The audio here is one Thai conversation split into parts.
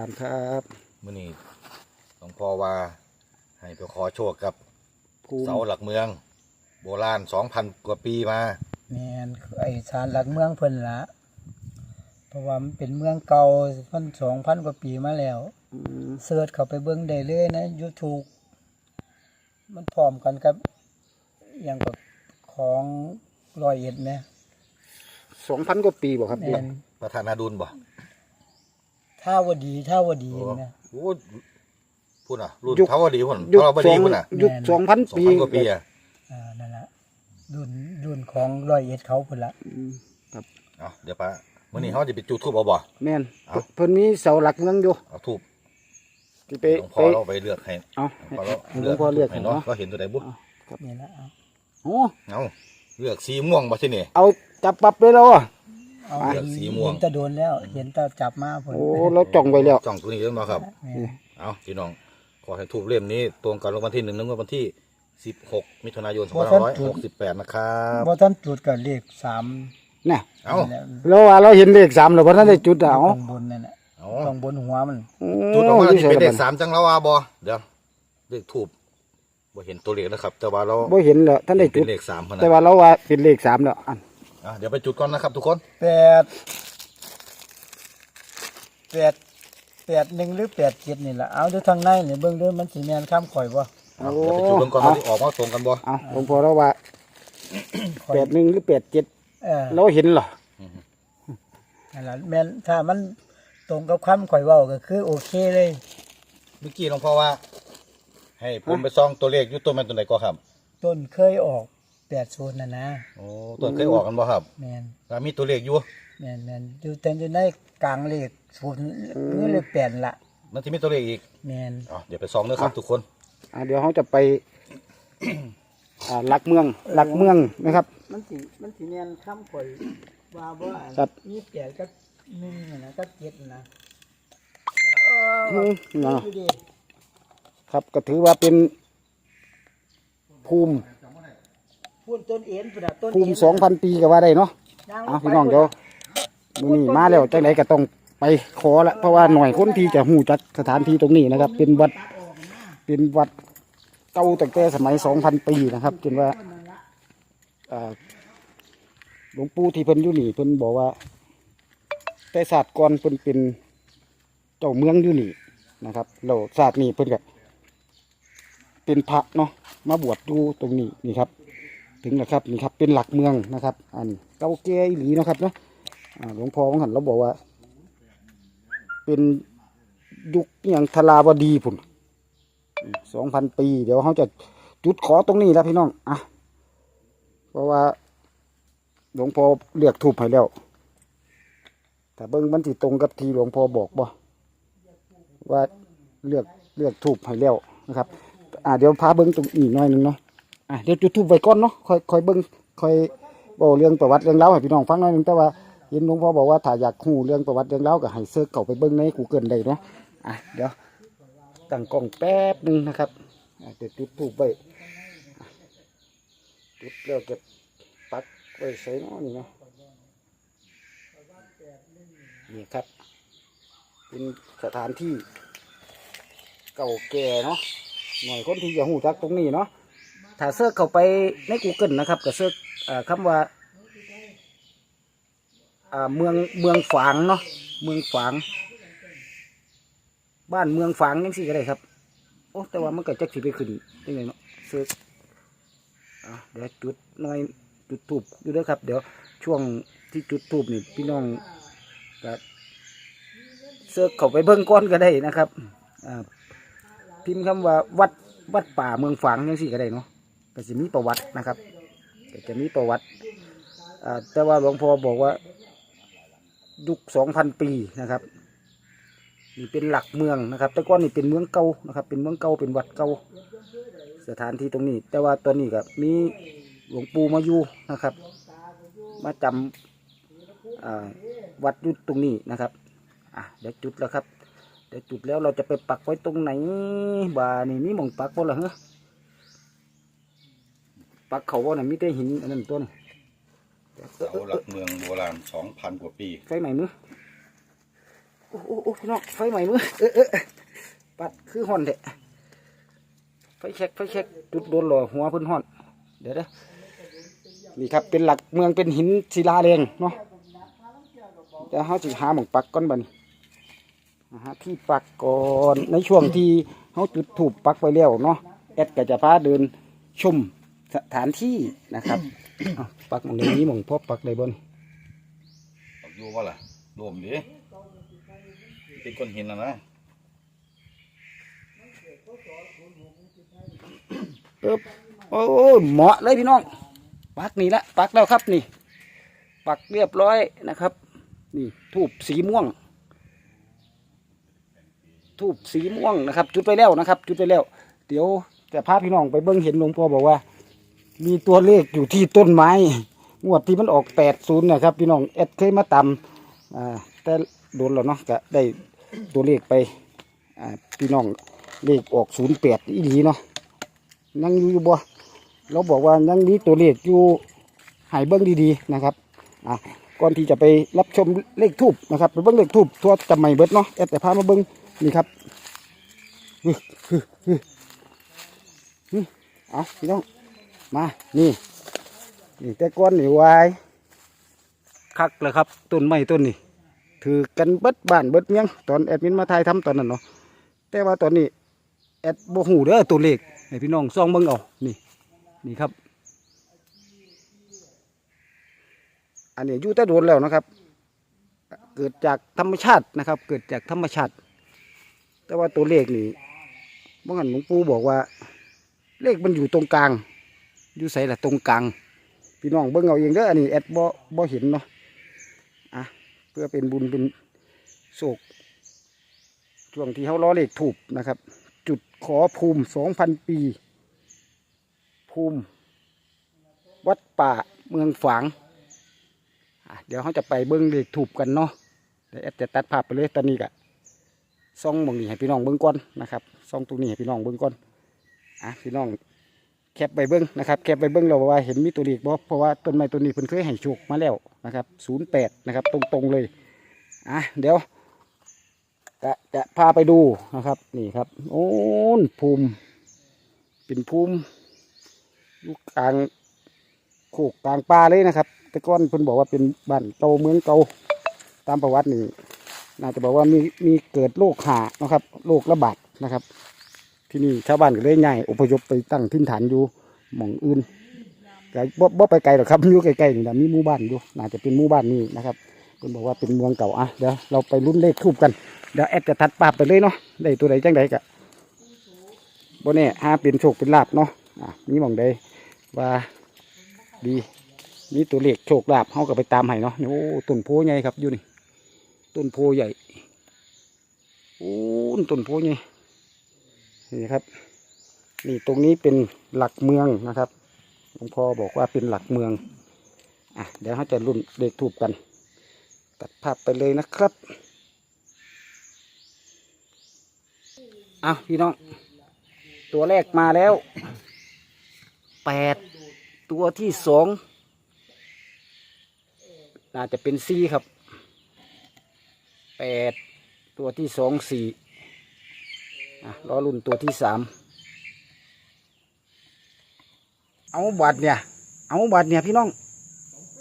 ตามครับมื่อนี้หลวงพ่อว่าให้ไปขอโชคกับภูมิเสาหลักเมือง โบราณสองพันกว่าปีมาแม่นไอ้ศาลหลักเมืองเพิ่นละเพราะว่ามันเป็นเมืองเก่าพันสองพันกว่าปีมาแล้ว อืมเสิร์ชเข้าไปเบิ่งได้เลยนะ YouTube มันพร้อมกันกับอหย่างกับของร้อยเอ็ดไหมสองพันกว่าปีบ่ครับแม่นประธานาดุลบ่ ท่าวดีท่าวดีโอ้นะโหพูดอะรุ่นยุค เทาวดีพุ่นยุคเทาวสดีองพุ่นอะยุคสองพันสองปีพันกว่าปีอะอ่านั่นละรุ่นรุ่นของร้อยเอ็ดเขาพุ่นละอืมครับเอาเดี๋ยวปะมื่อนี้เขาจะไปจุดทูบเอาบ่ แม่นเอาเพิ่นมีเสาหลักเมืองอยู่เอาทูบที่ไปหลวงไปพ่อเราไปเลือกให้เอาหลวงพ่อเราให้หลวงพ่อเลือกให้ให้เนาะเนาะก็เห็นตัวใดบุ๊นี่ละเอาโอ้เอาเลือกสีม่วงบ่ที่นี่เอาจับปรับเลยแล้วอะ เอาอะเห็นสีม่วง เห็นแตะโดนแล้ว เห็นแตะจับมาพุ่นโอ้เราจ้องไว้แล้วจ้องตัวนี้เรื่องเนาะครับแม่นเอาพี่น้อง ขอให้ทูบเล่มนี้ตรงกับรางวัลที่หนึ่งนึงวันที่สิบหกมิถุนายนสองพันห้าร้อยหกสิบแปดนะครับ บ่ทันจุดกับเลขสามเนี่ยเอานั่นแหละเราว่าเราเห็นเลขสามแล้วเพราะนั้นได้จุดอะเอาข้างบนนั่นน่ะเอาข้างบนหัวมันโอ้จุดออกมาอยู่ที่ไสเป็นเลล่ะขสามจังแล้วว่าบอเดี๋ยวเลขทูบบ่เห็นตัวเลขนะครับ แต่ว่าเราบ่เห็นแล้วท่านได้จุเป็ดนเลขสามพะนะแต่ว่าเราว่าเป็นเลขสามแล้วอัน อะเดี๋ยวไปจุดก่อนนะครับทุกคนแปดแปดแปดหนึ่งหรือแปดเจ็ดนี่แหละเอาดูทางในเนี่ยเบิ่งดูมันสีแมนข้ามข่อยบ่เอาเดี๋ยวไปจุดเบิ่งก่อนว่าที่ออกมาตรงกันบ่เอาหลวงพ่อเราว่าข่อยแปดหนึ่งหรือแปดเจ็ดเออเราเห็นเหรอนั่นล่ะแมนถ้ามันตรงกับคำข่อยเว้าก็คือโอเคเลยเมื่อกี้หลวงพ่อว่า ให้ผมไปซ่องตัวเลขอยู่ตัวแม่นตัวไหนก็ครับ ต้นเคยออก แปดศูนย์นะนะโอ้ตัวเคยออกกันบ่ครับแมนแล้วมีตัวเลขอยู่ แมนแมนอยู่แต่อยู่ในกลางเลขศูนย์หรือเลขแปดละมันที่มีตัวเลขอีกแมนอ๋อเดี๋ยวไปซ่องเด้อครับทุกคนอ่าเดี๋ยวเขาจะไป อ่าหลักเมืองหลักเมืองนะครับ มันสีมันสีแมนข้ามข่อยว่าบ่ครับ มีแปดกับหนึ่งน่ะนะกับเจ็ดน่ะนะอืมเนาะ อยู่ดีครับก็ถือว่าเป็นภูมิ พูดต้นเอ็นพุ่นน่ะต้นภูมิเอ็นสองพันปีก็ว่าได้เนาะย่างลเอาไปพี่น้องเดี๋ยวมื้อนี้มาแล้วจังไดก็ต้องไปขอละเพราะว่าหน่อยคนที่จะหูจักสถานที่ตรงนี้นะครับ เป็นวัดเป็นวัดเก่าตั้งแต่สมัยสองพันปีนะครับจนว่าอ่าหลวงปู่ที่เพิ่นอยู่นี่เพิ่นบอกว่า แต่ศาสตร์ก่อนเพิ่นเป็นเจ้าเมืองอยู่นี่นะครับแล้วศาสตร์นี้เพิ่นก็เป็นพระเนาะมาบวชอยู่ตรงนี้นี่ครับ ถึงนะครับนี่ครับเป็นหลักเมืองนะครับ อันเก่าแก่อีหลีนะครับเนาะหลวงพ่อของหันเราบอกว่า เป็นยุคอย่างทลาวดีพุ่นสองพันปี เดี๋ยวเขาจะจุดขอตรงนี้แล้วพี่น้องอะเพราะว่า หลวงพ่อเลือกถูกให้แล้วแต่เบิ้งมันสิตรงกับที่หลวงพ่อบอกบ่ว่าเลือกเลือกถูกให้แล้วนะครับ อ่าเดี๋ยวพาเบิ้งตรงนี้หน่อยหนึงเนาะ อะเดี๋ยวจุดทูบไว้ก่อนเนาะค่อยค่อยเบิ่งค่อยบอกเรื่องประวัติเรื่องเล่าให้พี่น้องฟังหน่อยหนึงแต่ว่าเห็นหลวงพ่อบอกว่าถ้าอยากฮู้เรื่องประวัติเรื่องเล่าก็ให้เสิร์ชเข้าไปเบิ่งใน Google ได้เนาะอะเดี๋ยวตั้งกล้องแป๊บนึงนะครับเดี๋ยวจุดทูบไว้อะจุดแล้วเก็บปักไว้ใส่เนาะนี่เนาะนี่ครับ เป็นสถานที่เก่าแก่เนาะหน่อยคนที่อยากฮู้จักตรงนี้เนาะ ถ้าเสิร์ชเข้าไปใน Google นะครับก็เสิร์ชอ่าคำว่าเมืองเมืองฝางเนาะเมืองฝาง บ้านเมืองฝางยังสี่ก็ได้ครับโอ้แต่ว่ามันก็จักสิไปขึ้นยังไงเนาะเสิร์ชอะเดี๋ยวจุดหน่อยจุดทูบอยู่ด้วยครับ เดี๋ยวช่วงที่จุดทูบนี่พี่น้องก็เสิร์ชเข้าไปเบิ่งก้อนก็ได้นะครับพิมพ์คำว่าวัดวัดป่าเมืองฝางยังสี่ก็ได้เนาะ ก็จะมีประวัตินะครับก็จะมีประวัติแต่ว่าหลวงพ่อบอกว่ายุคสองพันปีนะครับนี่เป็นหลักเมืองนะครับ แต่ก่อนนี่เป็นเมืองเก่านะครับ เป็นเมืองเก่าเป็นวัดเก่าสถานที่ตรงนี้ แต่ว่าตอนนี้ก็มีหลวงปู่มาอยู่นะครับ มาจำอ่าวัดยุดตรงนี้นะครับอะเดี๋ยวจุดแล้วครับเดี๋ยวจุดแล้วเราจะไปปักไว้ตรงไหนบ่านี่มีหมองปักบ่ล่ะเหรอ ปักเขาว่าน่ะมีแต่หินอันนั้นตัวนี่เสาหลักเมืองโบราณสองพันกว่าปี ไฟไหนมือโอ้โอ้โอ้พี่น้องไฟใหม่มือเออเออปัดคือห่อนเดะไฟเช็คไฟเช็คจุดโดนหล่อหัวเพื้นห่อน เดี๋ยวเด้อนี่ครับเป็นหลักเมืองเป็นหินศิลาแรงเนาะเดี๋ยวเขาจะหาหมองปักก่อนบัดนหาที่ปักก่อนในช่วงที่เขาจุดถูกปักไปแล้วเนาะแอดก็จะพาเดินชม สถานที่นะครับเอาปักหมองนี้หมองพบปักได้บนเอาอยู่ว่าล่ะรวมดิเป็นก้อนหินนะนะปึ๊บโอ้ยเหมาะเลยพี่น้อง ปักนี่ละปักแล้วครับนี่ ปักเรียบร้อยนะครับ นี่ทูบสีม่วง ทูบสีม่วงนะครับ จุดไปแล้วนะครับ จุดไปแล้ว เดี๋ยวจะพาพี่น้องไปเบิ้งเห็นหลวงพ่อบอกว่า มีตัวเลขอยู่ที่ต้นไม้งวดที่มันออกแปดศูนย์นะครับ พี่น้องแอดเคยมาตำอ่าแต่โดนแล้วเนาะก็ได้ตัวเลขไปพี่น้องเลขออกศูนย์แปดอีหลีเนาะยังอยู่อยู่บ่เราบอกว่ายังมีตัวเลขอยู่หายเบิ้งดีๆนะครับอะก่อนที่จะไปรับชมเลขทูบนะครับไปเบิ้งเลขทูบทั่วจำไม่เบิดเนาะแอดแต่พามาเบิ้งนี่ครับเอาพี่น้อง มา นี่นี่แต่ก้อนนี่วายคักเลยครับต้นไม้ต้นนี้ถือกันเบิดบ้านเบิดเมียงตอนแอดมินมาถ่ายทำตอนนั้นเนาะแต่ว่าตอนนี้แอดบ่หูเด้อตัวเลขให้พี่น้องซองเบิ่งเอานี่นี่ครับ อันนี้อยู่แต่โดนแล้วนะครับ เกิดจากธรรมชาตินะครับ เกิดจากธรรมชาติ แต่ว่าตัวเลขนี่เมื่อกี้หลวงปู่บอกว่า เลขมันอยู่ตรงกลาง อยู่ใส่ละตรงกลาง พี่น้องเบิ่งเอาเองเด้ออันนี้แอดบ่บ่เห็นเนาะอะเพื่อเป็นบุญเป็นโศกช่วงที่เขาล้อเลขถูกนะครับ จุดขอภูมิสองพันปี ภูมิ วัดป่าเมืองฝางอะเดี๋ยวเขาจะไปเบิ้งเลขถูกกันเนาะเดี๋ยวแอดจะตัดภาพไปเลยตอนนี้กะซ่องมองนี้ให้พี่น้องเบิ้งก่อนนะครับซ่องตรงนี้ให้พี่น้องเบิ้งก่อนอะพี่น้อง แคปไปเบิ้งนะครับแคปไปเบิ้งเราว่าเห็นมีตัวเลขบ่เพราะว่าต้นไม้ต้นนี้เพิ่นเคยให้โชคมาแล้วนะครับศูนย์แปดนะครับตรงๆเลยอะเดี๋ยวจะจะพาไปดูนะครับนี่ครับ โอ้นภูมิ เป็นภูมิอยู่กลางโคกกลางป่าเลยนะครับแต่ก่อนเพิ่นบอกว่าเป็นบ้านเก่าเมืองเก่าตามประวัตินี่น่าจะบอกว่ามีมีเกิดโรคหานะครับโรคระบาดนะครับ ที่นี่ชาวบ้านก็เลยย้ายอพยพไปตั้งถิ่นฐานอยู่หม่องอื่นไก็บ่บ่ไปไกลหรอกครับอยู่ใกล้ๆนี่นะมีหมู่บ้านอยู่น่าจะเป็นหมู่บ้านนี้นะครับเพิ่นบอกว่าเป็นเมืองเก่าอะเดี๋ยวเราไปรุ่นเลขทูบกันเดี๋ยวแอดจะทัดปาบไปเลยเนาะได้ตัวใดจังใดกะบนนี้หาเป็นโชคเป็นลาบเนาะอะมีหมองใดว่าดีมีตัวเลขโชคลาบเขาก็ไปตามให้เนาะโอ้ต้นโพใหญ่ครับอยู่นี่ต้นโพใหญ่โอ้ต้นโพใหญ่ นี่ครับ นี่ตรงนี้เป็นหลักเมืองนะครับหลวงพ่อบอกว่าเป็นหลักเมืองอะเดี๋ยวเขาจะรุ่นเลขทูบกัน ตัดภาพไปเลยนะครับอะพี่น้อง ตัวแรกมาแล้วแปดตัวที่สองน่าจะเป็นสี่ครับแปดตัวที่สองสี่ อะรอรุ่นตัวที่สามเอาบัตรเนี่ย เอาบัตรเนี่ยพี่น้อง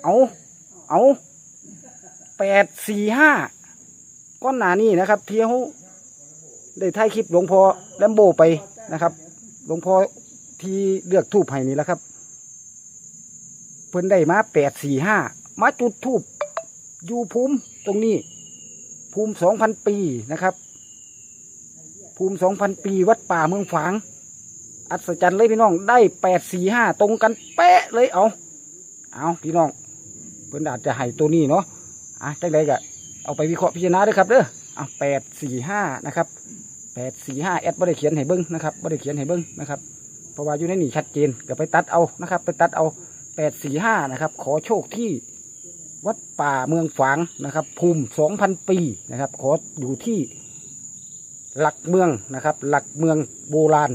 เอา เอาแปดสี่ห้าก้อนหนานี่นะครับ เที่ยวได้ถ่ายคลิปหลวงพ่อแลมโบไปนะครับ หลวงพ่อที่เลือกทูบให้นี่แหละครับ เพิ่นได้มาแปดสี่ห้ามาจุดทูบอยู่ภูมิตรงนี้ ภูมิสองพันปีนะครับ ภูมิสองพันปีวัดป่าเมืองฝาง อัศจรรย์เลยพี่น้องได้แปดสี่ห้าตรงกันเป๊ะเลยเอาเอาพี่น้องเพิ่นอาจจะให้ตัวนี้เนาะอะจังไดก็เอาไปวิเคราะห์พิจารณาด้วยครับเด้ออะแปดสี่ห้านะครับแปดสี่ห้าแอดไม่ได้เขียนให้เบิ้งนะครับไม่ได้เขียนให้เบิ้งนะครับเพราะว่าอยู่ในนี่ชัดเจนก็ไปตัดเอานะครับ ไปตัดเอาแปดสี่ห้านะครับ ขอโชคที่วัดป่าเมืองฝางนะครับ ภูมิสองพันปีนะครับ ขออยู่ที่ หลักเมืองนะครับ หลักเมืองโบราณ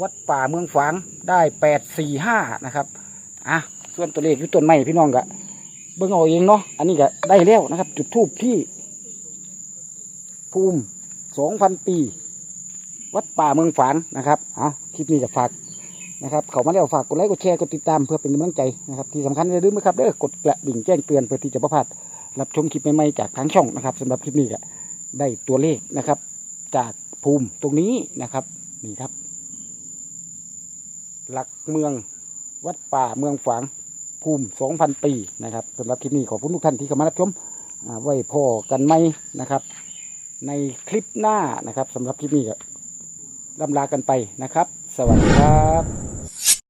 วัดป่าเมืองฝางได้แปดสี่ห้านะครับอะส่วนตัวเลขอยู่ต้นไม้พี่น้องก็เบิ่งเอาเองเนาะอันนี้ก็ได้แล้วนะครับ จุดทูบที่ ภูมิสองพันปี วัดป่าเมืองฝางนะครับเอาคลิปนี้จะฝากนะครับเขามาแล้วฝากกดไลค์กดแชร์กดติดตามเพื่อเป็นกำลังใจนะครับที่สำคัญอย่าลืมนะครับเด้อกดกระดิ่งแจ้งเตือนเพื่อที่จะประพลาดรับชมคลิปใหม่ๆจากทางช่องนะครับสำหรับคลิปนี้ก็ ได้ตัวเลขนะครับ จากภูมิตรงนี้นะครับนี่ครับ หลักเมืองวัดป่าเมืองฝางภูมิสองพันปีนะครับสำหรับคลิปนี้ขอบคุณทุกท่านที่เข้ามารับชมอ่าไว้พ่อกันไหมนะครับ ในคลิปหน้านะครับสำหรับคลิปนี้ก็ลำลากันไปนะครับ สวัสดีครับ